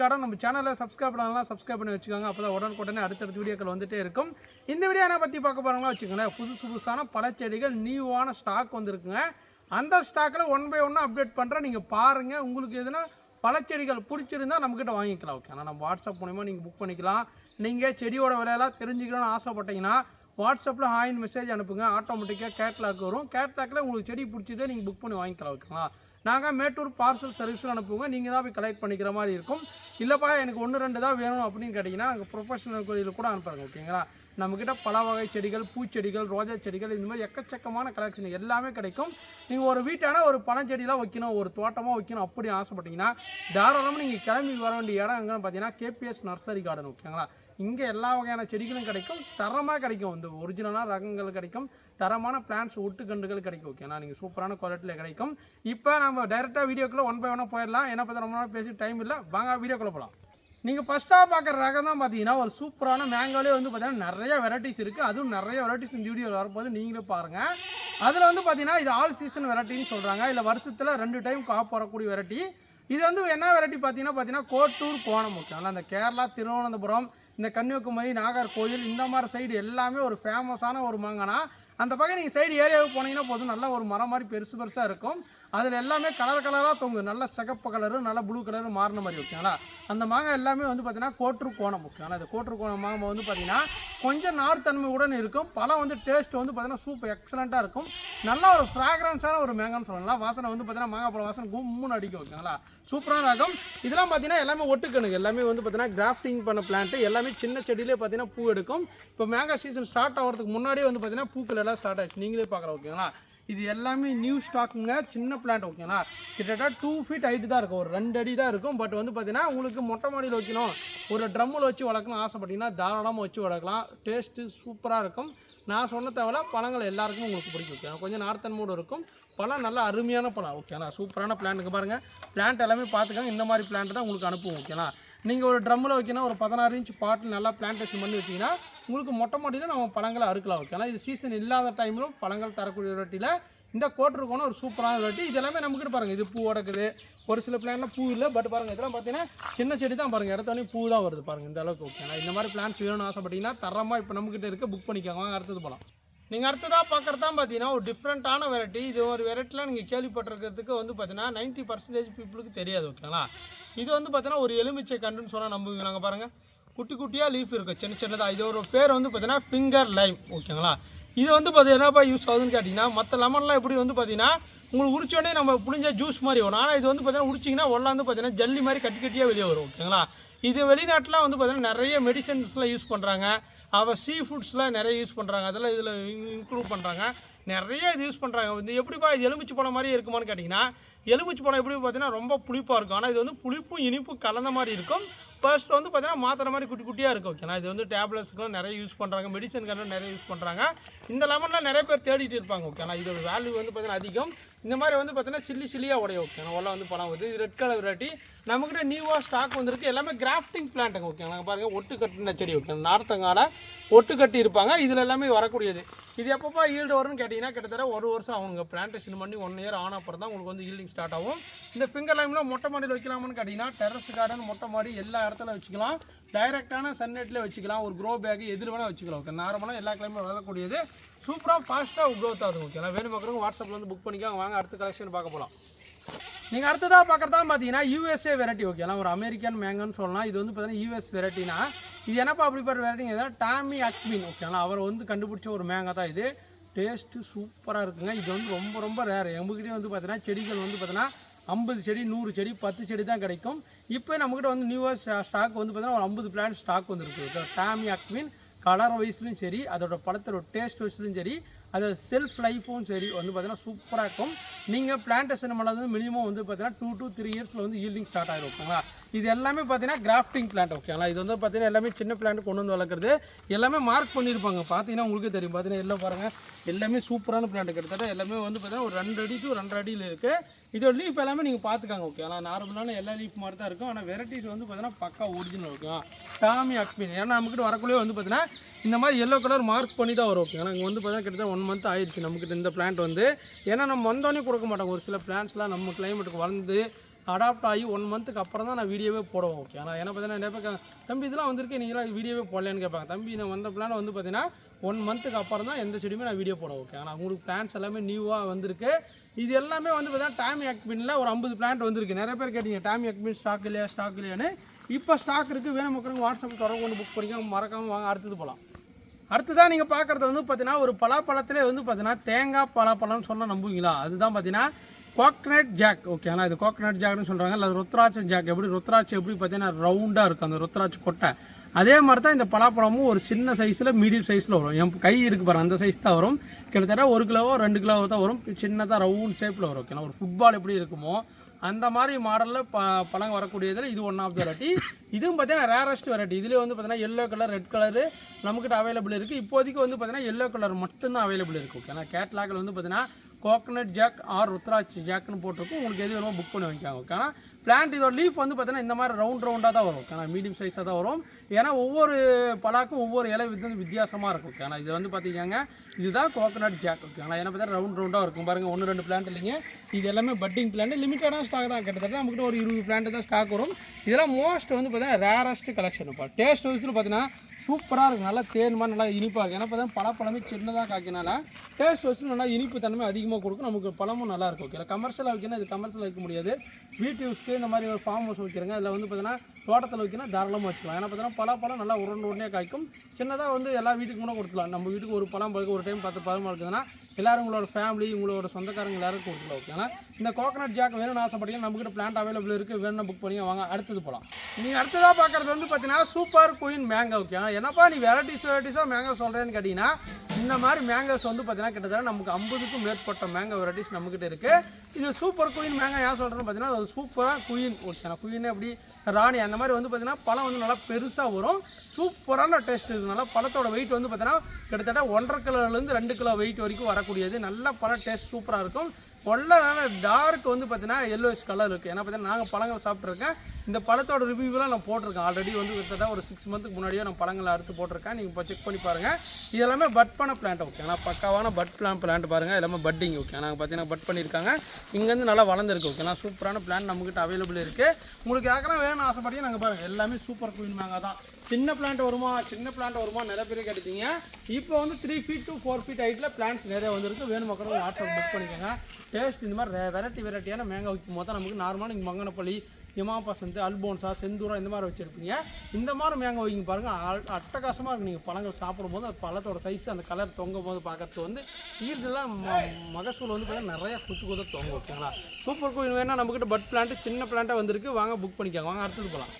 KBS நம்ம சேனலை subscribe பண்ணலாம் சப்ஸ்கிரைப் பண்ணி வச்சுக்கோங்க. அப்போ தான் உடனுக்குடனே அடுத்தடுத்த வீடியோக்கள் வந்துட்டே இருக்கும். இந்த வீடியோ என்ன பற்றி பார்க்க போகிறாங்களா வச்சுக்கோங்களேன் புதுசு புதுசான பழச்செடிகள் நியூவான ஸ்டாக் வந்திருக்குங்க. அந்த ஸ்டாக்கில் ஒன் பை ஒன்னாக அப்டேட் பண்ணுறேன் நீங்கள் பாருங்கள் உங்களுக்கு எதுனா பழச்செடிகள் பிடிச்சிருந்தா நம்மக்கிட்ட வாங்கிக்கலாம் ஓகே ஆனால் நம்ம வாட்ஸ்அப் மூலிமா நீங்கள் புக் பண்ணிக்கலாம். நீங்கள் செடியோட விலையெல்லாம் தெரிஞ்சுக்கணும்னு ஆசைப்பட்டீங்கன்னா வாட்ஸ்அப்பில் ஹாயின் மெசேஜ் அனுப்புங்க. ஆட்டோமேட்டிக்காக கேட்லாக் வரும். கேட்லாக்கில் உங்களுக்கு செடி பிடிச்சதே நீங்கள் புக் பண்ணி வாங்கிக்கலாம் ஓகேங்களா நாங்கள் மேட்டூர் பார்சல் சர்வீஸும் அனுப்புவோங்க. நீங்கள் தான் போய் கலெக்ட் பண்ணிக்கிற மாதிரி இருக்கும். இல்லைப்பா எனக்கு ஒன்று ரெண்டு தான் வேணும் அப்படின்னு கேட்டிங்கன்னா நாங்கள் ப்ரொஃபஷனல் கோயிலில் கூட அனுப்புகிறோங்க ஓகேங்களா? நம்மக்கிட்ட பல வகை செடிகள் பூச்செடிகள் ரோஜா செடிகள் இந்த மாதிரி எக்கச்சக்கமான கலெக்ஷன் எல்லாமே கிடைக்கும். நீங்கள் ஒரு வீட்டான ஒரு பழஞ்செடியெலாம் வைக்கணும் ஒரு தோட்டமாக வைக்கணும் அப்படி ஆசைப்பட்டீங்கன்னா தாராளமாக நீங்கள் கிளம்பி வர வேண்டிய இடம் எங்கன்னு பார்த்தீங்கன்னா கேபிஎஸ் நர்சரி கார்டன் ஓகேங்களா? இங்கே எல்லா வகையான செடிகளும் கிடைக்கும். தரமாக கிடைக்கும். இந்த ஒரிஜினலாக ரகங்கள் கிடைக்கும். தரமான பிளான்ஸ் ஒட்டுக்கண்டுகள் கிடைக்கும். ஓகேண்ணா நீங்கள் சூப்பரான குவாலிட்டியில் கிடைக்கும். இப்போ நம்ம டைரெக்டாக வீடியோக்குள்ளே ஒன் பை ஒன்னாக போயிடலாம். என்ன பார்த்தா ரொம்ப நாள் பேசி டைம் இல்லை. வாங்க வீடியோக்குள்ளே போகலாம் நீங்கள் ஃபஸ்ட்டாக பார்க்குற ரகம் தான் பார்த்தீங்கன்னா ஒரு சூப்பரான மேங்கோலே வந்து பார்த்தீங்கன்னா நிறைய வெரைட்டிஸ் இருக்குது அதுவும் நிறைய வெரைட்டிஸ் இந்த வீடியோவில் வரப்போது நீங்களே பாருங்கள் அதில் வந்து பார்த்தீங்கன்னா இது ஆல் சீசன் வெரைட்டின்னு சொல்கிறாங்க இல்லை வருஷத்தில் ரெண்டு டைம் காப்பு வரக்கூடிய வெரைட்டி இது வந்து என்ன வெரைட்டி பார்த்தீங்கன்னா பார்த்தீங்கன்னா கோட்டூர் கோணம். ஓகேங்களா அந்த கேரளா திருவனந்தபுரம் இந்த கன்னியாகுமரி நாகர்கோவில் இந்த மாதிரி சைடு எல்லாமே ஒரு ஃபேமஸான ஒரு மாங்கனா அந்த பக்கம் நீங்கள் சைடு ஏரியாவுக்கு போனீங்கன்னா போதும். நல்ல ஒரு மரம் மாதிரி பெருசு பெருசாக இருக்கும். அதில் எல்லாமே கலர் கலராக தொங்கும் நல்ல சிகப்பு கலரும் நல்ல ப்ளூ கலரு மாறின மாதிரி ஓகேங்களா? அந்த மாங்காய் எல்லாமே வந்து பார்த்தீங்கன்னா கோட்ரு கோணம். ஓகேங்களா? இந்த கோட்ரு கோணம் மாங்காய் வந்து பார்த்தீங்கன்னா கொஞ்சம் நார்த்தன்மை உடன் இருக்கும். பழம் வந்து டேஸ்ட் வந்து பார்த்தீங்கன்னா சூப்பர் எக்ஸலண்ட்டாக இருக்கும். நல்ல ஒரு ஃப்ராக்ரன்ஸான ஒரு மேங்கான்னு சொல்லலாம் வாசனை வந்து பார்த்தீங்கன்னா மாங்காய் பழம் வாசனை கும்முன்னு அடிக்கும். ஓகேங்களா? சூப்பரான ரகம். இதெல்லாம் பார்த்தீங்கன்னா எல்லாமே ஒட்டுக்கணுங்க. எல்லாமே வந்து பார்த்தீங்கன்னா கிராஃப்டிங் பண்ண பிளான்ட்டு எல்லாமே சின்ன செடியிலே பார்த்தீங்கன்னா பூ எடுக்கும். இப்போ மேங்கா சீசன் ஸ்டார்ட் ஆகிறதுக்கு முன்னாடியே வந்து பார்த்தீங்கன்னா பூக்கள் எல்லாம் ஸ்டார்ட் ஆயிடுச்சு. நீங்களே பார்க்கலாம் ஓகேங்களா? இது எல்லாமே நியூ ஸ்டாக்குங்க சின்ன பிளான்ட் ஓகேங்களா கிட்டத்தட்ட டூ ஃபீட் ஹைட்டு தான் இருக்கும். ஒரு ரெண்டு அடி தான் இருக்கும். பட் வந்து பார்த்தீங்கன்னா உங்களுக்கு மொட்டை மாடியில் வைக்கணும். ஒரு ட்ரம்மில் வச்சு வளர்க்கணும் ஆசைப்பட்டீங்கன்னா தாராளமாக வச்சு வளர்க்கலாம். டேஸ்ட்டு சூப்பராக இருக்கும். நான் சொன்ன தேவையில்ல பழங்கள் எல்லாருக்கும் உங்களுக்கு பிடிக்கும் ஓகே கொஞ்சம் நார்த்தன் மூடு இருக்கும். பழம் நல்லா அருமையான பழம் ஓகேண்ணா சூப்பரான பிளான்ட்டுக்கு பாருங்கள் பிளான்ட் எல்லாமே பார்த்துக்கோங்க. இந்த மாதிரி பிளான்ட் தான் உங்களுக்கு அனுப்புவோம் ஓகேண்ணா நீங்கள் ஒரு ட்ரம்மில் வைக்கணும் ஒரு பதினாறு இன்ச் பாட்டில் நல்லா பிளான்டேஷன் பண்ணி வச்சிங்கன்னா உங்களுக்கு மொட்டை மாடியில் நம்ம பழங்களை அறுக்கலாம் ஓகேங்களா இது சீசன் இல்லாத டைமிலும் பழங்கள் தரக்கூடிய ரொட்டியில் இந்த கோட்டிருக்கோன ஒரு சூப்பரான ரொட்டி இது எல்லாமே நமக்கு பாருங்கள் இது பூ உடக்குது. ஒரு சில பிளான்லாம் பூ இல்லை பட் பாருங்கள் இதெல்லாம் பார்த்தீங்கன்னா சின்ன செடி தான் பாருங்கள் இடத்தோடனே பூ தான் வருது பாருங்கள் இந்த அளவுக்கு ஓகேங்களா இந்த மாதிரி பிளான்ஸ் வேணும்னு ஆசைப்பட்டீங்கன்னா தரமாக இப்போ நம்மக்கிட்ட இருக்க புக் பண்ணிக்கோங்க. அடுத்தது போகலாம் நீங்கள் அடுத்ததாக பார்க்குறது தான் பார்த்தீங்கன்னா ஒரு டிஃப்ரெண்ட்டான வெரைட்டி இது ஒரு வெரைட்டிலாம் நீங்கள் கேள்விப்பட்டிருக்கிறதுக்கு வந்து பார்த்தீங்கன்னா நைன்ட்டி பர்சன்டேஜ் பீப்புளுக்கு தெரியாது ஓகேங்களா? இது வந்து பார்த்தீங்கன்னா ஒரு எலுமிச்சை கண்டுன்னு சொன்னால் நம்புவீங்க நாங்கள் பாருங்கள் குட்டி குட்டியாக லீஃப் இருக்கும் சின்ன சின்னதாக இது ஒரு பேர் வந்து பார்த்தீங்கன்னா ஃபிங்கர் லைம் ஓகேங்களா? இது வந்து பார்த்தீங்கன்னா என்னப்பா யூஸ் ஆகுதுன்னு கேட்டிங்கன்னா மற்ற லெமன்லாம் எப்படி வந்து பார்த்தீங்கன்னா உங்களுக்கு உரிச்சோடனே நம்ம புளிஞ்ச ஜூஸ் மாதிரி வரும். ஆனால் இது வந்து பார்த்தீங்கன்னா உடிச்சிங்கன்னா உள்ள வந்து பார்த்தீங்கன்னா ஜல்லி மாதிரி கட்டி கட்டியாக வெளியே வரும் ஓகேங்களா? இது வெளிநாட்டில் வந்து பார்த்தீங்கன்னா நிறைய மெடிசன்ஸ்லாம் யூஸ் பண்ணுறாங்க அவள் சீ ஃபுட்ஸ்லாம் நிறைய யூஸ் பண்ணுறாங்க அதெல்லாம் இதில் இன்க்ளூட் பண்ணுறாங்க நிறைய இது யூஸ் பண்ணுறாங்க வந்து எப்படிப்பா இது எலுமிச்சு பழம் மாதிரியே இருக்குமான்னு கேட்டிங்கன்னா எலுமிச்சு பழம் எப்படி பார்த்தீங்கன்னா ரொம்ப புளிப்பாக இருக்கும். ஆனால் இது வந்து புளிப்பும் இனிப்பும் கலந்த மாதிரி இருக்கும். ஃபர்ஸ்ட் வந்து பார்த்தீங்கன்னா மாத்திரை மாதிரி குட்டி குட்டியாக இருக்கும். ஓகேனா இது வந்து டேப்லெட்ஸ்க்குலாம் நிறைய யூஸ் பண்ணுறாங்க மெடிசனுக்கு நிறைய யூஸ் பண்ணுறாங்க இந்த லெமன்லாம் நிறைய பேர் தேடிட்டு இருப்பாங்க. ஓகேனா இதோட வேல்யூ வந்து பார்த்தீங்கன்னா அதிகம். இந்த மாதிரி வந்து பார்த்தீங்கன்னா சில்லி சில்லியாக உடைய ஓகேங்களா உள்ள வந்து பழம் வருது இது ரெட் கலர் வெரைட்டி. நம்மக்கிட்ட நியூவாக ஸ்டாக் வந்திருக்கு. எல்லாமே கிராஃப்டிங் பிளான்ட்டுங்க ஓகே நாங்கள் பாருங்கள் ஒட்டு கட்டின செடி ஓகே நார்த்தங்கால ஒட்டு கட்டி இருப்பாங்க. இதில் எல்லாமே வரக்கூடியது. இது எப்பப்போ ஈல்டு வரும்னு கேட்டிங்கன்னா கிட்டத்தட்ட ஒரு வருஷம் அவங்க பிளான்டேஷன் பண்ணி ஒன் இயர் ஆன அப்புறம் தான் உங்களுக்கு வந்து ஈல்டிங் ஸ்டார்ட் ஆகும். இந்த ஃபிங்கர் லைமில் மொட்டை மாடியில் வைக்கலாமான்னு கேட்டிங்கன்னா டெரஸ் கார்டன் மொட்டை மாடி எல்லா இடத்துல வச்சுக்கலாம். டைரெக்டான சன்லைட்டில் வச்சுக்கலாம். ஒரு க்ரோ பேக் எதில் வேணால் வச்சுக்கலாம். ஓகே நார்மலாக எல்லா கிளைமே வளரக்கூடியது. சூப்பராக ஃபாஸ்ட்டாக க்ரோத் ஆகுது ஓகே வேணும் பார்க்குறவங்க வாட்ஸ்அப்பில் வந்து புக் பண்ணிக்கோங்க. வாங்க அடுத்த கலெக்ஷன் பார்க்க போகலாம் நீங்கள் அடுத்ததாக பார்க்குறதா பார்த்தீங்கன்னா யூஎஸ்ஏ வெரைட்டி ஓகேலாம் ஒரு அமெரிக்கன் மேங்கன்னு சொல்லலாம். இது வந்து பார்த்தீங்கன்னா யூஎஸ் வெரைட்டினா இது என்னப்பா அப்படிப்பட்ட வெரைட்டி எதாவது டாமி அக்மின் ஓகேங்களா அவர் வந்து கண்டுபிடிச்ச ஒரு மேங்கா தான் இது. டேஸ்ட்டு சூப்பராக இருக்குங்க. இது வந்து ரொம்ப ரொம்ப ரேர் எங்ககிட்டயே வந்து பார்த்தீங்கன்னா செடிகள் வந்து பார்த்தீங்கன்னா ஐம்பது செடி நூறு செடி பத்து செடி தான் கிடைக்கும். இப்போ நம்மக்கிட்ட வந்து நியூவாக ஸ்டாக் வந்து பார்த்தீங்கன்னா ஒரு ஐம்பது பிளான் ஸ்டாக் வந்துருக்கு டாமி அக்மின் கலர் வைஸ்லையும் சரி அதோட பழத்தோட டேஸ்ட் வைஸ்லையும் சரி அது செல்ஃப் லைஃப்பும் சரி வந்து பார்த்தீங்கன்னா சூப்பராக இருக்கும். நீங்கள் பிளான்டேஷன் பண்ணது வந்து மினிமம் வந்து பார்த்தீங்கன்னா டூ டூ த்ரீ இயர்ஸில் வந்து ஈல்டிங் ஸ்டார்ட் ஆகிடும் ஓகேங்களா இது எல்லாமே பார்த்தீங்கன்னா கிராஃப்டிங் பிளான்ட் ஓகேங்களா இது வந்து பார்த்தீங்கன்னா எல்லாமே சின்ன பிளான்ட் கொண்டு வந்து வளர்க்குறது. எல்லாமே மார்க் பண்ணியிருப்பாங்க பார்த்தீங்கன்னா உங்களுக்கு தெரியும். பார்த்தீங்கன்னா எல்லாம் பாருங்கள் எல்லாமே சூப்பரான பிளான்ட் கிட்டத்தட்ட எல்லாமே வந்து பார்த்தீங்கன்னா ஒரு ரெண்டு அடி டு ரெண்டரை அடியில் இருக்குது இதோட லீஃப் எல்லாமே நீங்கள் பார்த்துக்காங்க ஓகே ஆனால் நார்மலான எல்லா லீஃப் மாதிரி தான் இருக்கும். ஆனால் வெரைட்டிஸ் வந்து பார்த்தீங்கன்னா பக்கா ஒரிஜினல் இருக்கும் டாமி அக்மின் ஏன்னா நம்மக்கிட்ட வரக்குள்ளே வந்து பார்த்தீங்கன்னா இந்த மாதிரி எல்லோ கலர் மார்க் பண்ணி தான் வரும் ஓகே இங்கே வந்து பார்த்தீங்கன்னா கிட்டத்தட்ட ஒன் மந்த் ஆயிடுச்சு நம்மக்கிட்ட இந்த பிளான்ட் வந்து. ஏன்னா நம்ம வந்தோடனே கொடுக்க மாட்டோம் ஒரு சில பிளான்ட்ஸ்லாம் நம்ம கிளைமேட்டுக்கு வளர்ந்து அடாப்ட் ஆகி ஒன் மந்த்துக்கு அப்புறம் தான் நான் வீடியோவே போடுவோம் ஓகே ஆனால் என்ன பார்த்தீங்கன்னா நிறைய பேர் தம்பி இதெல்லாம் வந்திருக்கு நீங்களாம் வீடியோவே போடலன்னு கேட்பாங்க. தம்பி நான் வந்த பிளான் வந்து பார்த்தீங்கன்னா ஒன் மந்த்துக்கு அப்புறம் தான் எந்த செடியுமே நான் வீடியோ போட ஓகே ஆனால் உங்களுக்கு பிளான்ஸ் எல்லாமே நியூவாக வந்திருக்கு. இது எல்லாமே வந்து பார்த்தீங்கன்னா டைம் அக்பினில் ஒரு ஐம்பது பிளான்ட் வந்திருக்கு. நிறைய பேர் கேட்டீங்க டைம் அக்பின் ஸ்டாக் இல்லையா ஸ்டாக் இல்லையான்னு? இப்போ ஸ்டாக் இருக்குது வேணும் மக்களுக்கு வாட்ஸ்அப் தொடர்பு கொண்டு புக் பண்ணிக்க மறக்காமல் வாங்க அடுத்தது போகலாம் அடுத்ததான் நீங்கள் பார்க்குறது வந்து பார்த்தீங்கன்னா ஒரு பலாப்பழத்திலே வந்து பார்த்தீங்கன்னா தேங்காய் பலாப்பழம்னு சொன்னால் நம்புவீங்களா? அதுதான் பார்த்தீங்கன்னா கோக்னட் ஜாக் ஓகே ஆனால் இது கோக்னட் ஜாக்னு சொல்கிறாங்க இல்லை ருத்ராட்ச ஜாக் எப்படி ருத்ராட்சி எப்படி பார்த்தீங்கன்னா ரவுண்டாக இருக்கும் அந்த ருத்ராட்ச கொட்டை. அதே மாதிரி தான் இந்த பலாப்பழமும் ஒரு சின்ன சைஸில் மீடியம் சைஸில் வரும். என் கை இருக்கு பாரு அந்த சைஸ் தான் வரும். கிட்டத்தட்ட ஒரு கிலோவோ ரெண்டு கிலோவோ தான் வரும். சின்னதாக ரவுண்ட் ஷேப்பில் வரும். ஓகேங்களா ஒரு ஃபுட்பால் எப்படி இருக்குமோ அந்த மாதிரி மாடலில் ப பழங்க வரக்கூடியதில் இது ஒன் ஆஃப் த வெரைட்டி இதுவும் பார்த்தீங்கன்னா ரேரஸ்ட் வெரைட்டி இதுலேயே வந்து பார்த்தீங்கன்னா எல்லோ கலர் ரெட் கலரு நம்மக்கிட்ட அவைலபிள் இருக்குது இப்போதைக்கு வந்து பார்த்தீங்கன்னா எல்லோ கலர் மட்டும்தான் அவைலபிள் இருக்குது ஓகே ஆனால் கேட்லாகில் வந்து பார்த்தீங்கன்னா கோகனட் ஜாக் ஆர் ருத்ராட்சி ஜாக்னு போட்டிருக்கும். உங்களுக்கு எது வேணுமோ புக் பண்ணி வாங்கிக்காங்க ஓகே ஆனால் பிளான்ட் இதோட லீஃப் வந்து பார்த்தீங்கன்னா இந்த மாதிரி ரவுண்ட் ரவுண்டாக தான் வரும். ஏன்னா மீடியம் சைஸாக தான் வரும். ஏன்னா ஒவ்வொரு பலாக்கும் ஒவ்வொரு இலை வந்து வித்தியாசமாக இருக்கும். ஏன்னா இது வந்து பார்த்தீங்கன்னா இதுதான் கோகனட் ஜாக் ஓகே ஆனால் என்ன பார்த்தா ரவுண்ட் ரவுண்டாக இருக்கும். பாருங்கள் ஒன்று ரெண்டு பிளான்ட் இல்லைங்க. இது எல்லாமே பட்டிங் பிளான்ட் லிமிட்டடான ஸ்டாக் தான். கிட்டத்தட்ட நம்மகிட்ட ஒரு இருபது பிளான்ட் தான் ஸ்டாக் வரும். இதெல்லாம் மோஸ்ட் வந்து பார்த்தீங்கன்னா ரேரஸ்ட் கலெக்ஷன் இப்போ டேஸ்ட் வைஸில் பார்த்தீங்கன்னா சூப்பராக இருக்கும் நல்லா தேன் மாதிரி நல்லா இனிப்பாக இருக்கும் ஏன்னா பார்த்தா பழப்பழமே சின்னதாக காய்க்கினால டேஸ்ட் வச்சு நல்லா இனிப்பு தன்மை அதிகமாக கொடுக்கும். நமக்கு பழமும் நல்லா இருக்கும். ஓகே கமர்ஷியலாக வைக்கணும் இது கமர்ஷியல் வைக்க முடியாது. வீட்டு யூஸ்க்கு இந்த மாதிரி ஒரு ஃபார்ம் ஹவுஸ் வைக்கிறங்க. அதில் வந்து பார்த்தீங்கன்னா தோட்டத்தில் வைக்கணும் தாராளமாக வச்சுக்கலாம். ஏன்னா பார்த்தீங்கன்னா பழப்பழம் நல்லா உருண்டு உடனே காய்க்கும். சின்னதாக வந்து எல்லா வீட்டுக்கு கூட கொடுத்துலாம் நம்ம வீட்டுக்கு ஒரு பழம் பழுக்க ஒரு டைம் பத்து பழமாக இருக்குதுன்னா எல்லாரும் உங்களோட ஃபேமிலி உங்களோட சொந்தக்காரங்க எல்லாரும் கொடுக்கலாம் ஓகே ஆனால் இந்த கோகனட் ஜாக் வேணும்னு ஆசைப்பட்டீங்க நம்மகிட்ட பிளான்ட் அவைலபிள் இருக்குது வேணும்னா புக் பண்ணி வாங்க அடுத்தது போகலாம் நீங்கள் அடுத்ததாக பார்க்குறது வந்து பார்த்தீங்கன்னா சூப்பர் குயின் மேங்கோ ஓகே என்னப்பா நீ வெரைட்டிஸ் வெரைட்டிஸாக மேங்கோ சொல்கிறேன்னு கேட்டிங்கன்னா இந்த மாதிரி மேங்கோஸ் வந்து பார்த்தீங்கன்னா கிட்டத்தட்ட நமக்கு ஐம்பதுக்கும் மேற்பட்ட மேங்கோ வெரைட்டிஸ் நம்மக்கிட்ட இருக்குது இது சூப்பர் குயின் மேங்கோ ஏன் சொல்கிறேன்னு பார்த்தீங்கன்னா அது சூப்பராக குயின் ஓகே குயின் எப்படி ராணி அந்த மாதிரி வந்து பார்த்திங்கன்னா பழம் வந்து நல்லா பெருசாக வரும். சூப்பரான டேஸ்ட் இதனால பழத்தோட வெயிட் வந்து பார்த்தீங்கன்னா கிட்டத்தட்ட ஒன்றரை கிலோலேருந்து ரெண்டு கிலோ வெயிட் வரைக்கும் வரக்கூடியது. நல்ல பழம் டேஸ்ட் சூப்பராக இருக்கும். கொள்ள டார்க் வந்து பார்த்தீங்கன்னா எல்லோஷ் கலர் இருக்குது ஏன்னா பார்த்தீங்கன்னா நாங்கள் பழங்கள் சாப்பிட்ருக்கேன் இந்த பழத்தோட ரிவ்யூலாம் நான் போட்டிருக்கேன். ஆல்ரெடி வந்து கிட்டத்தட்ட ஒரு சிக்ஸ் மந்த்துக்கு முன்னாடியே நான் பழங்களை அறுத்து போட்டிருக்கேன். நீங்கள் இப்போ செக் பண்ணி பாருங்கள் இது எல்லாமே பட் பண்ண பிளான்ட் ஓகே ஆனால் பக்காவான பட் பிளான் பிளான்ட் பாருங்கள் எல்லாமே பட்டிங் ஓகே நாங்கள் பார்த்தீங்கன்னா பட் பண்ணியிருக்காங்க. இங்கேருந்து நல்லா வளர்ந்துருக்கு ஓகே நான் சூப்பரான பிளான் நம்மகிட்ட அவைலபிள் இருக்குது உங்களுக்கு யாருக்கெல்லாம் வேணும்னு ஆசைப்பட்டீங்க நாங்கள் பாருங்கள் எல்லாமே சூப்பர் குயின் மேங்கா தான். சின்ன பிளான்ட் வருமா? சின்ன பிளான்ட் வருமா? நிறைய பேர் கேட்டுட்டீங்க. இப்போ வந்து three feet to four feet ஹைட்டில் பிளான்ஸ் நிறைய வந்துருக்கு. வேணும் மக்களும் வாட்ஸ்அப் புக் பண்ணிக்கோங்க. டேஸ்ட் இந்த மாதிரி வெரைட்டி வெரைட்டியான மேங்கா வைக்கும் போது தான் நமக்கு நார்மலாக நீங்கள் மங்கனப்பள்ளி இமாபசந்த் அல்போன்ஸா செந்தூரா இந்த மாதிரி வச்சுருப்பீங்க. இந்த மாதிரி மேங்கோ வைங்க பாருங்கள் அட்டகாசமாக இருக்கும் நீங்கள் பழங்கள் சாப்பிடும்போது அது பழத்தோட சைஸ் அந்த கலர் தொங்கும் போது பார்க்கறது வந்து ஈடுலாம் ம மகசூல் வந்து பார்த்தீங்கன்னா நிறைய குத்து குத்த தொங்கும் ஓகேங்களா சூப்பர் கோயில் வேணால் நம்மக்கிட்ட பட் பிளான்ட்டு சின்ன பிளான்ட்டாக வந்திருக்கு. வாங்க புக் பண்ணிக்கோங்க. வாங்க அடுத்தது போகலாம்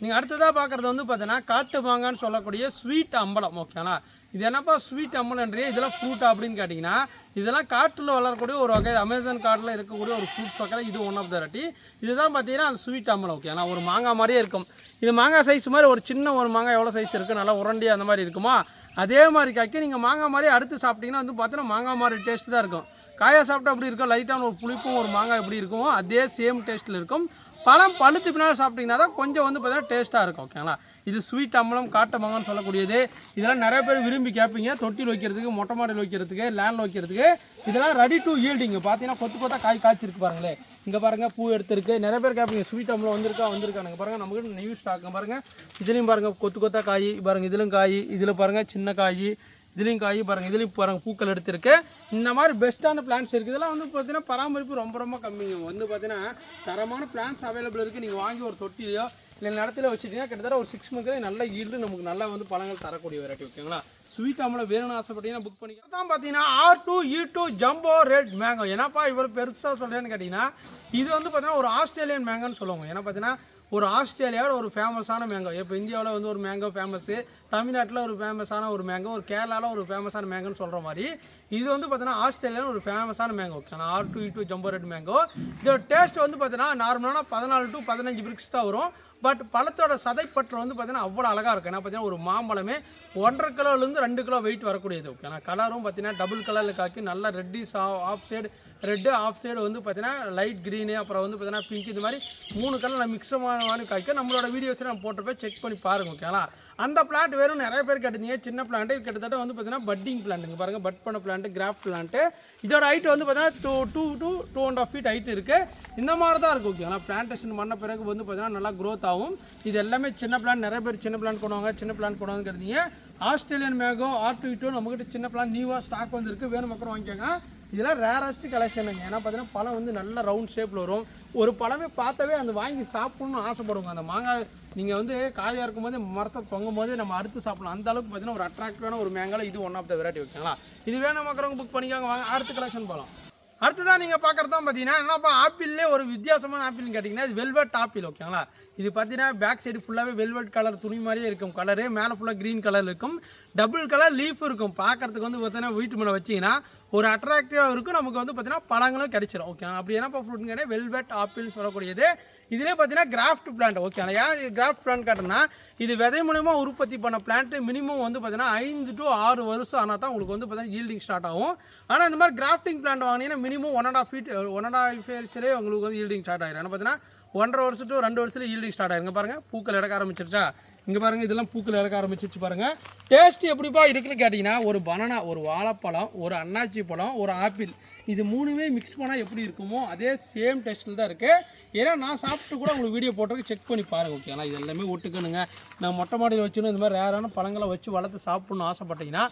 நீங்கள் அடுத்ததாக பார்க்குறது வந்து பார்த்தீங்கன்னா காட்டு மாங்கான்னு சொல்லக்கூடிய ஸ்வீட் அம்பலம் ஓகேங்களா இது என்னப்பா ஸ்வீட் அம்பலன்றே இதெல்லாம் ஃப்ரூட் அப்படின்னு கேட்டிங்கன்னா இதெல்லாம் காட்டில் வளரக்கூடிய ஒரு வகை அமேசான் காட்டில் இருக்கக்கூடிய ஒரு ஃப்ரூட்ஸ் வகையில் இது ஒன் ஆஃப் த ரெட்டி இதுதான் பார்த்தீங்கன்னா அந்த ஸ்வீட் அம்பலம் ஓகேங்களா ஒரு மாங்காய் மாதிரியே இருக்கும். இது மாங்காய் சைஸ் மாதிரி ஒரு சின்ன ஒரு மாங்காய் எவ்வளோ சைஸ் இருக்குது நல்லா உரண்டியாக அந்த மாதிரி இருக்குமா? அதே மாதிரி காய்க்கு நீங்கள் மாங்காய் மாதிரி அறுத்து சாப்பிட்டீங்கன்னா வந்து பார்த்தீங்கன்னா மாங்காய் மாதிரி டேஸ்ட் தான் இருக்கும். காயை சாப்பிட்டா எப்படி இருக்கும்? லைட்டான ஒரு புளிப்பும் ஒரு மாங்காய் எப்படி இருக்கும்? அதே சேம் டேஸ்ட்டில் இருக்கும். பழம் பழுத்து பின்னால் சாப்பிட்டீங்கன்னா தான் கொஞ்சம் வந்து பார்த்தீங்கன்னா டேஸ்ட்டாக இருக்கும் ஓகேங்களா இது ஸ்வீட் அம்பளம் காட்டு மாங்கன்னு சொல்லக்கூடியது. இதெல்லாம் நிறைய பேர் விரும்பி கேட்பீங்க. தொட்டில் வைக்கிறதுக்கு மொட்டை மாடியில் வைக்கிறதுக்கு லேண்டில் வைக்கிறதுக்கு இதெல்லாம் ரெடி டு ஈல்டிங்க பார்த்தீங்கன்னா கொத்து கொத்தா காய் காய்ச்சிருக்கு பாருங்களே. இங்கே பாருங்கள் பூ எடுத்துருக்கு. நிறைய பேர் கேட்பீங்க ஸ்வீட் அம்பளம் வந்திருக்கா வந்திருக்கானுங்க. பாருங்கள் நமக்கு நியூ ஸ்டாக் பாருங்கள் இதுலேயும் பாருங்கள் கொத்து கொத்தா காய் பாருங்கள் இதிலும் காய் இதில் பாருங்கள் சின்ன காய் இதுலேயும் காய் பாருங்கள் இதுலேயும் பாருங்கள் பூக்கள் எடுத்திருக்கு. இந்த மாதிரி பெஸ்ட்டான பிளான்ஸ் இருக்குது இதெல்லாம் வந்து பார்த்தீங்கன்னா பராமரிப்பு ரொம்ப ரொம்ப கம்மிங்க. வந்து பார்த்தீங்கன்னா தரமான பிளான்ஸ் அவைலபிள் இருக்குது நீங்கள் வாங்கி ஒரு தொட்டிலையோ இல்லை நிலத்தில் வச்சுட்டிங்கன்னா கிட்டத்தட்ட ஒரு சிக்ஸ் மந்த்ஸ் நல்ல ஈல்டு நமக்கு நல்லா வந்து பழங்கள் தரக்கூடிய வெரைட்டி ஓகேங்களா ஸ்வீட் அம்மில் வேணும்னு ஆசைப்பட்டீங்கன்னா புக் பண்ணிக்கலாம். தான் பார்த்தீங்கன்னா R two E e two jumbo red mango ஏன்னாப்பா இவ்வளோ பெருசாக சொல்கிறேன்னு கேட்டிங்கன்னா இது வந்து பார்த்தீங்கன்னா ஒரு ஆஸ்திரேலியன் மேங்கோன்னு சொல்லுவாங்க. ஏன்னா பார்த்தீங்கன்னா ஒரு ஆஸ்திரேலியாவில் ஒரு ஃபேமஸான மேங்கோ இப்போ இந்தியாவில் வந்து ஒரு மேங்கோ ஃபேமஸ்ஸு தமிழ்நாட்டில் ஒரு ஃபேமஸான ஒரு மேங்கோ ஒரு கேரளாவில் ஒரு ஃபேமஸான மேங்கோன்னு சொல்கிற மாதிரி இது வந்து பார்த்தீங்கன்னா ஆஸ்திரேலியாவில் ஒரு ஃபேமஸான mango R two two jumbo red mango இதோட டேஸ்ட் வந்து பார்த்தீங்கன்னா நார்மலான பதினாலு டு பதினஞ்சு பிரிக்ஸ் தான் வரும். பட் பழத்தோட சதைப்பற்று வந்து பார்த்தீங்கன்னா அவ்வளோ அழகாக இருக்கும். ஏன்னா பார்த்தீங்கன்னா ஒரு மாம்பழமே ஒன்றரை கிலோலேருந்து ரெண்டு கிலோ வெயிட் வரக்கூடியது. ஓகே கலரும் பார்த்தீங்கன்னா டபுள் கலரில் காக்கி நல்லா reddish half side red half side வந்து பார்த்தீங்கன்னா லைட் க்ரீனு அப்புறம் வந்து பார்த்தீங்கன்னா பிங்க் இது மாதிரி மூணு கலர் மிக்சமான காய்க்க நம்மளோட வீடியோஸை நான் போட்டிருப்பேன் செக் பண்ணி பாருங்க ஓகேங்களா அந்த பிளான்ட் வெறும் நிறைய பேர் கேட்டிருந்தீங்க. சின்ன பிளான்ட்டு கிட்டத்தட்ட வந்து பார்த்தீங்கன்னா பட்டிங் பிளான்ட்டுங்க பாருங்கள் பட் பண்ண பிளான்ட்டு கிராஃப்ட் பிளான்ட்டு இதோட ஹைட் வந்து பார்த்தீங்கன்னா two two two two and half feet height இருக்குது இந்த மாதிரி தான் இருக்கும் ஓகேங்களா பிளான்டேஷன் பண்ண பிறகு வந்து பார்த்தீங்கன்னா நல்லா க்ரோத் ஆகும். இது எல்லாமே சின்ன பிளான் நிறைய பேர் சின்ன பிளான் பண்ணுவாங்க சின்ன பிளான் பண்ணுவாங்க கேட்டீங்க ஆஸ்திரேலியன் மேகோ ஆர் டூ நம்மகிட்ட சின்ன பிளான் நியூவாக ஸ்டாக் வந்துருக்கு. வேணும் மக்கள் வாங்கிக்கோங்க. இதெல்லாம் ரேரஸ்ட் கலெக்ஷனுங்க ஏன்னா பார்த்தீங்கன்னா பழம் வந்து நல்ல ரவுண்ட் ஷேப்பில் வரும். ஒரு பழமே பார்த்தாவே அந்த வாங்கி சாப்பிடணும்னு ஆசைப்படுவாங்க. அந்த மாங்காய் நீங்கள் வந்து காயாக இருக்கும்போது மரத்தை தொங்கும் போது நம்ம அறுத்து சாப்பிடலாம். அந்த அளவுக்கு பார்த்தீங்கன்னா ஒரு அட்ராக்டிவான ஒரு மேங்கால இது ஒன் ஆஃப் த வெரைட்டி ஓகேங்களா இது வேணும் மக்களவங்க புக் பண்ணிக்காங்க. வாங்க அடுத்த கலெக்ஷன் போகலாம் அடுத்ததான் நீங்கள் பார்க்குறது தான் பார்த்தீங்கன்னா என்னப்பா ஆப்பிள்லே ஒரு வித்தியாசமான ஆப்பிள்னு கேட்டிங்கன்னா இது வெல்வெட் ஆப்பிள் ஓகேங்களா இது பார்த்தீங்கன்னா பேக் சைடு ஃபுல்லாகவே வெல்வெட் கலர் துணி மாதிரியே இருக்கும் கலரு மேலே ஃபுல்லாக க்ரீன் கலர் இருக்கும். டபுள் கலர் லீஃப் இருக்கும். பார்க்கறதுக்கு வந்து பார்த்தீங்கன்னா வீட்டு மேலே வச்சிங்கன்னா ஒரு அட்ராக்டிவாக இருக்கும். நமக்கு வந்து பார்த்தீங்கன்னா பழங்களும் கிடைச்சிடும் ஓகே அப்படி என்னப்பா ஃப்ரூட்னு கேட்டால் வெல்வெட் ஆப்பிள்னு சொல்லக்கூடியது இதிலே பார்த்தீங்கன்னா கிராஃப்ட் பிளான்ட் ஓகே ஏன் கிராஃப்ட் பிளான்ட் கேட்டோம்னா இது விதை மூலயமா உற்பத்தி பண்ண பிளான்ட் மினிமம் வந்து பார்த்தீங்கன்னா ஐந்து டு ஆறு வருஷம் ஆனால் தான் உங்களுக்கு வந்து பார்த்தீங்கன்னா ஈல்டிங் ஸ்டார்ட் ஆகும். ஆனால் இந்த மாதிரி கிராஃப்டிங் பிளான்ட் வாங்கினீங்கன்னா minimum one and half feet one and half இயர்ஸ்லேயே உங்களுக்கு வந்து ஈல்டிங் ஸ்டார்ட் ஆயிரும். ஏன்னா பார்த்தீங்கன்னா ஒன்றரை வருஷம் டு ரெண்டு வருஷத்துல ஈல்டிங் ஸ்டார்ட் ஆயிருங்க பாருங்கள் பூக்கள் எடுக்க ஆரம்பிச்சிருச்சா? இங்கே பாருங்கள் இதெல்லாம் பூக்கள் இறக்க ஆரம்பிச்சிச்சு பாருங்கள் டேஸ்ட் எப்படிப்பா இருக்குன்னு கேட்டிங்கன்னா ஒரு பனானா ஒரு வாழைப்பழம் ஒரு அன்னாச்சி பழம் ஒரு ஆப்பிள் இது மூணுமே மிக்ஸ் பண்ணால் எப்படி இருக்குமோ அதே சேம் டேஸ்ட்டில் தான் இருக்குது ஏன்னா நான் சாப்பிட்டு கூட உங்களுக்கு வீடியோ போட்டிருக்கு. செக் பண்ணி பாருங்க ஓகேங்களா இது எல்லாமே ஒட்டுக்கணுங்க நான் மொட்டை மாடியில் வச்சுன்னு இந்த மாதிரி ரேரான பழங்களை வச்சு வளர்த்து சாப்பிட்ணுன்னு ஆசைப்பட்டீங்கன்னா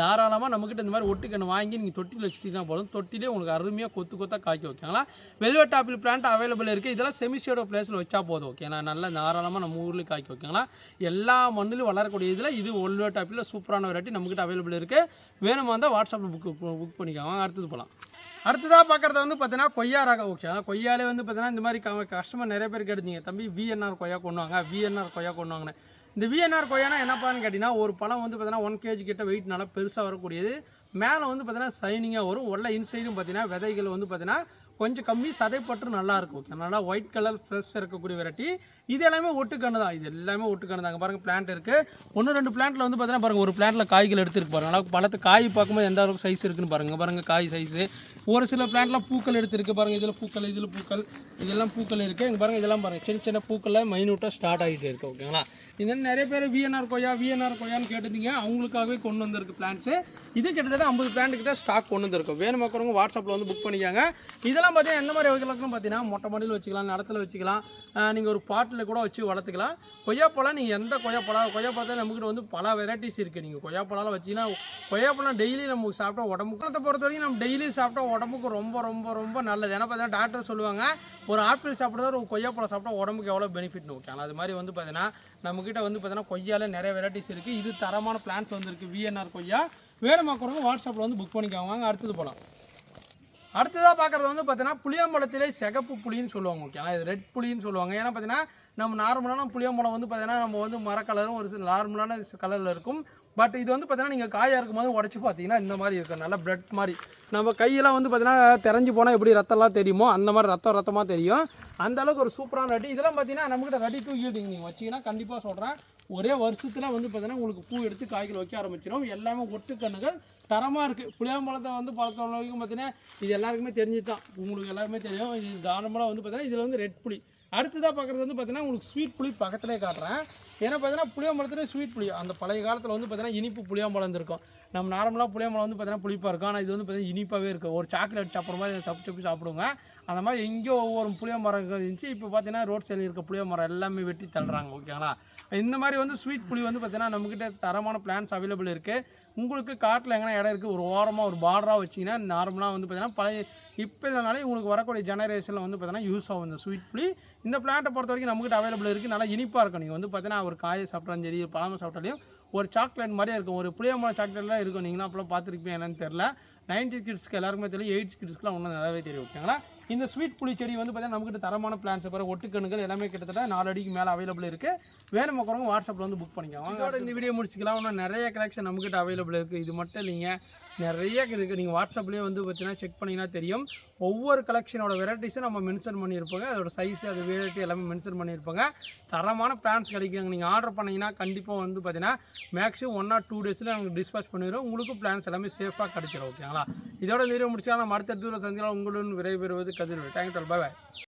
தாராளமாக நம்மக்கிட்ட இந்த மாதிரி ஒட்டுக்கணு வாங்கி நீங்கள் தொட்டியில் வச்சுட்டீங்கன்னா போதும். தொட்டிலே உங்களுக்கு அருமையாக கொத்து கொத்தாக காய்க்க ஓகேங்களா வெல்வெட் ஆப்பிள் பிளான்ட் அவைலபிள் இருக்குது இதெல்லாம் செமிசியோட பிளேஸில் வச்சா போதும் ஓகேங்களா நல்லா தாராளமாக நம்ம ஊர்லேயும் காய்க்க ஓகேங்களா எல்லா மண்ணிலும் வளரக்கூடிய இதில் இது வெல்வெட் ஆப்பிளில் சூப்பரான வெரைட்டி நம்மக்கிட்ட அவைலபிள் இருக்குது வேணுமா இருந்தால் வாட்ஸ்அப்பில் புக் புக் பண்ணிக்கோங்க. அடுத்தது போகலாம் அடுத்ததாக பார்க்குறது வந்து பார்த்தீங்கன்னா கொய்யா ரக ஓகே கொய்யாலே வந்து பார்த்தீங்கன்னா இந்த மாதிரி க- கஸ்டமர் நிறைய பேர் கேட்டுங்க தம்பி விஎன்ஆர் கொய்யா கொண்டு வாங்க. விஎன்ஆர் கொய்யா கொண்டு வாங்கன்னு. இந்த விஎன்ஆர் கொய்யானா என்னப்பான்னு கேட்டிங்கன்னா ஒரு பழம் வந்து பார்த்தீங்கன்னா ஒன் கேஜி கிட்ட வெயிட் நல்லா பெருசாக வரக்கூடியது. மேலே வந்து பார்த்தீங்கன்னா சைனிங்காக வரும். உள்ள இன்சைடும் பார்த்தீங்கன்னா விதைகள் வந்து பார்த்தீங்கன்னா கொஞ்சம் கம்மி சதைப்பற்று நல்லா இருக்கும் ஓகே நல்லா ஒயிட் கலர் ஃப்ரெஷ் இருக்கக்கூடிய வெரைட்டி இது எல்லாமே ஒட்டுக்கண்ணு தான். இது எல்லாமே ஒட்டுக்கண்ணு தாங்க பாருங்கள் பிளான்ட் இருக்குது ஒன்று ரெண்டு பிளான்ட்டில் வந்து பார்த்தீங்கன்னா பாருங்கள் ஒரு பிளான்ட்டில் காய்கள் எடுத்துருக்கு பாருங்க. நல்லா பழத்து காய் பார்க்கும்போது எந்த அளவுக்கு சைஸ் இருக்குன்னு பாருங்க. பாருங்கள் காய் சைஸு ஒரு சில பிளான்ட்லாம் பூக்கள் எடுத்துருக்கு பாருங்கள் இதில் பூக்கள் இதில் பூக்கள் இதெல்லாம் பூக்கள் இருக்குது இங்கே பாருங்கள் இதெல்லாம் பாருங்கள் சின்ன சின்ன பூக்களில் மைனூட்டாக ஸ்டார்ட் ஆகிட்டு இருக்குது ஓகேங்களா இது நிறைய பேர் விஎன்ஆர் கொய்யா விஎன்ஆர் கொய்யான்னு கேட்டிருந்தீங்க. அவங்களுக்காகவே கொண்டு வந்திருக்கு பிளான்ஸு இது கிட்டத்தட்ட ஐம்பது பிளான்ட் கிட்ட ஸ்டாக் கொண்டு வந்திருக்கும் வேணும் பார்க்குறவங்க வாட்ஸ்அப்பில் வந்து புக் பண்ணிக்காங்க. இதெல்லாம் பார்த்தீங்கன்னா எந்த மாதிரி வைக்கலாம்னு பார்த்தீங்கன்னா மொட்டை மாடியில் வச்சுக்கலாம் நடத்தில் வச்சுக்கலாம். நீங்கள் ஒரு பாட்டில் கூட வச்சு வளர்த்துக்கலாம். கொய்யாப்பழம் நீங்கள் எந்த கொய்யாப்பழம் கொய்யாப்பழத்தில் நம்மக்கிட்ட வந்து பல வெரைட்டிஸ் இருக்குது நீங்கள் கொய்யாப்பழம் வச்சிங்கன்னா கொய்யாப்பழம் டெய்லி நமக்கு சாப்பிட்டா உடம்புக்கு பொறுத்த வரைக்கும் நம்ம டெய்லி சாப்பிட்டா உடம்புக்கு ரொம்ப ரொம்ப ரொம்ப நல்லது. ஏன்னா பார்த்தீங்கன்னா டாக்டர் சொல்லுவாங்க ஒரு ஆப்பிள் சாப்பிட்றதா ஒரு கொய்யாப்பழம் சாப்பிட்டா உடம்புக்கு எவ்வளோ பெனிஃபிட்னு ஓகே அது மாதிரி வந்து பார்த்தீங்கன்னா நம்மக்கிட்ட வந்து பார்த்தீங்கன்னா கொய்யாவில் நிறைய வெரைட்டிஸ் இருக்குது இது தரமான பிளான்ஸ் வந்துருக்கு. விஎன்ஆர் கொய்யா. வேணுமாக்கிறவங்க வாட்ஸ்அப்பில் வந்து புக் பண்ணிக்கோங்க. வாங்க அடுத்தது போகலாம் அடுத்ததாக பார்க்குறது வந்து பார்த்தீங்கன்னா புளியம்பழத்திலே சிகப்பு புளின்னு சொல்லுவாங்க ஓகேங்களா இது ரெட் புளின்னு சொல்லுவாங்க. ஏன்னா பார்த்தீங்கன்னா நம்ம நார்மலான புளியம்பழம் வந்து பார்த்தீங்கன்னா நம்ம வந்து மர கலரும் ஒரு நார்மலான கலரில் இருக்கும். பட் இது வந்து பார்த்தீங்கன்னா நீங்கள் காயாக இருக்கும்போது உடச்சி பார்த்தீங்கன்னா இந்த மாதிரி இருக்கும். நல்லா பிரெட் மாதிரி. நம்ம கையெல்லாம் வந்து பார்த்தீங்கன்னா தெரிஞ்சு போனால் எப்படி ரத்தம்லாம் தெரியுமோ அந்த மாதிரி ரத்தம் ரத்தமாக தெரியும். அந்த அளவுக்கு ஒரு சூப்பரான ரெடி இதெல்லாம் பார்த்தீங்கன்னா நம்மகிட்ட ரெடி டு ஈல்டிங் நீங்கள் வச்சிங்கன்னா கண்டிப்பாக சொல்கிறேன் ஒரே வருஷத்தில் வந்து பார்த்தீங்கன்னா உங்களுக்கு பூ எடுத்து காய்கள் வைக்க ஆரம்பிச்சிடும் எல்லாமே ஒட்டுக்கண்ணுகள் தரமாக இருக்குது புளியாம்பழத்தை வந்து பழக்கம் வரைக்கும் பார்த்தீங்கன்னா இது எல்லாருக்குமே தெரிஞ்சு தான் உங்களுக்கு எல்லாருமே தெரியும். இது தாராளமாக வந்து பார்த்தீங்கன்னா இதில் வந்து ரெட் புளி. அடுத்ததாக பார்க்குறது வந்து பார்த்தீங்கன்னா உங்களுக்கு ஸ்வீட் புளி பக்கத்துலேயே காட்டுறேன். ஏன்னா பார்த்தீங்கன்னா புளியாம்பழத்துலேயே ஸ்வீட் புளி. அந்த பழைய காலத்தில் வந்து பார்த்தீங்கன்னா இனிப்பு புளியாம்பழம் இருக்கும் நம்ம நார்மலாக புளியாம்பழம் வந்து பார்த்தீங்கன்னா புளிப்பாக இருக்கும். ஆனால் இது வந்து பார்த்தீங்கன்னா இனிப்பாகவே இருக்கும். ஒரு சாக்லேட் சாப்பிட்ற மாதிரி தப்பு தப்பி சாப்பிடுங்க. அந்த மாதிரி எங்கேயோ ஒவ்வொரு புளிய மரம் இருந்துச்சு. இப்போ பார்த்தீங்கன்னா ரோட் சைடில் இருக்க புளிய மரம் எல்லாமே வெட்டி தள்ளுறாங்க. ஓகேங்களா? இந்த மாதிரி வந்து ஸ்வீட் புளி வந்து பார்த்தீங்கன்னா நம்மக்கிட்ட தரமான பிளான்ஸ் அவைலபிள் இருக்குது உங்களுக்கு காட்டில் எங்கன்னா இடம் இருக்குது ஒரு ஓரமாக ஒரு பார்டராக வச்சிங்கன்னா நார்மலாக வந்து பார்த்தீங்கன்னா பழைய இப்போ இதனால உங்களுக்கு வரக்கூடிய ஜெனரேஷனில் வந்து பார்த்தீங்கன்னா யூஸ் ஆகும் இந்த ஸ்வீட் புளி. இந்த பிளான்ட்டை பொறுத்த வரைக்கும் நம்மகிட்ட அவைலபிள் இருக்குது நல்லா இனிப்பாக இருக்கும். நீங்கள் வந்து பார்த்தீங்கன்னா ஒரு காயை சாப்பிட்டாலும் சரி பழமை சாப்பிட்டாலையும் ஒரு சாக்லேட் மாதிரியே இருக்கும். ஒரு புளியம்பழம் சாக்லேட்லாம் இருக்கும். நீங்களாம் அப்போலாம் பார்த்துருப்பீங்க என்னன்னு தெரில நைன்டி கிட்ஸ்க்கு எல்லாருக்குமே தெரியும். எயிட் கிட்ஸ்க்குலாம் ஒன்றும் நல்லாவே தெரியும் ஓகேங்களா இந்த ஸ்வீட் புளி செடி வந்து பார்த்தீங்கன்னா நம்மகிட்ட தரமான பிளான்ஸ் அப்புறம் ஒட்டுக்கணுங்கள் எல்லாமே கிட்டத்தட்ட நாலு அடிக்கு மேலே அவைலபிள் இருக்குது வேணும் மக்கறவங்க வாட்ஸ்அப்பில் வந்து புக் பண்ணிக்கோங்க. இதோட இந்த வீடியோ முடிச்சுக்கலாம். இன்னும் நிறைய கலெக்ஷன் நம்மகிட்ட அவைலபிள் இருக்குது இது மட்டும் இல்லைங்க. நிறைய இருக்குது நீங்கள் வாட்ஸ்அப்லேயே வந்து பார்த்தீங்கன்னா செக் பண்ணிங்கன்னா தெரியும். ஒவ்வொரு கலெக்ஷனோட வெரைட்டிஸும் நம்ம மென்ஷன் பண்ணியிருப்போங்க. அதோட சைஸ் அது வெரைட்டி எல்லாமே மென்ஷன் பண்ணியிருப்போங்க. தரமான பிளான்ஸ் கிடைக்குங்க. நீங்கள் ஆர்டர் பண்ணிங்கன்னா கண்டிப்பாக வந்து பார்த்தீங்கன்னா மேக்ஸிமம் ஒன் ஆர் டூ டேஸில் நாங்கள் டிஸ்பேச் பண்ணிடுவோம் உங்களுக்கும் பிளான்ஸ் எல்லாமே சேஃபாக கிடைச்சிடும் ஓகேங்களா இதோட வீடியோ முடிச்சா நம்ம அடுத்த தூரம் சந்திக்கலாம். உங்களுடன் விரைபெறுவது கதிர்வு தேங்க்யூ பாய் பாய்